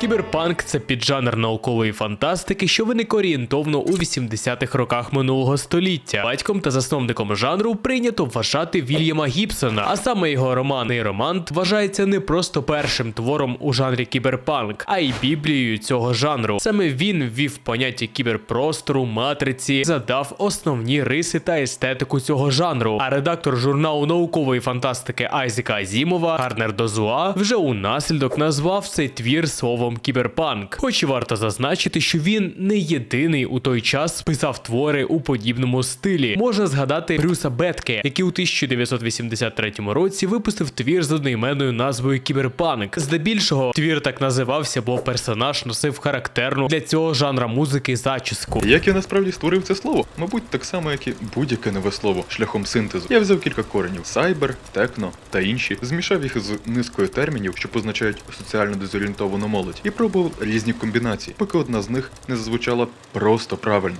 Кіберпанк це піджанр наукової фантастики, що виник орієнтовно у 80-х роках минулого століття. Батьком та засновником жанру прийнято вважати Вільяма Гібсона, а саме його роман «Нейромант» вважається не просто першим твором у жанрі кіберпанк, а й біблією цього жанру. Саме він ввів поняття кіберпростору, матриці, задав основні риси та естетику цього жанру. А редактор журналу наукової фантастики Айзека Азімова Гарнер Дозуа вже у наслідок назвав цей твір словом кіберпанк. Хоч і варто зазначити, що він не єдиний у той час писав твори у подібному стилі. Можна згадати Брюса Бетке, який у 1983 році випустив твір з одноіменною назвою Кіберпанк. Здебільшого твір так називався, бо персонаж носив характерну для цього жанра музики зачіску. Як я насправді створив це слово? Мабуть, так само, як і будь-яке нове слово шляхом синтезу. Я взяв кілька коренів: сайбер, техно та інші, змішав їх з низкою термінів, що позначають соціально дезорієнтовану молодь, і пробував різні комбінації, поки одна з них не зазвучала просто правильно.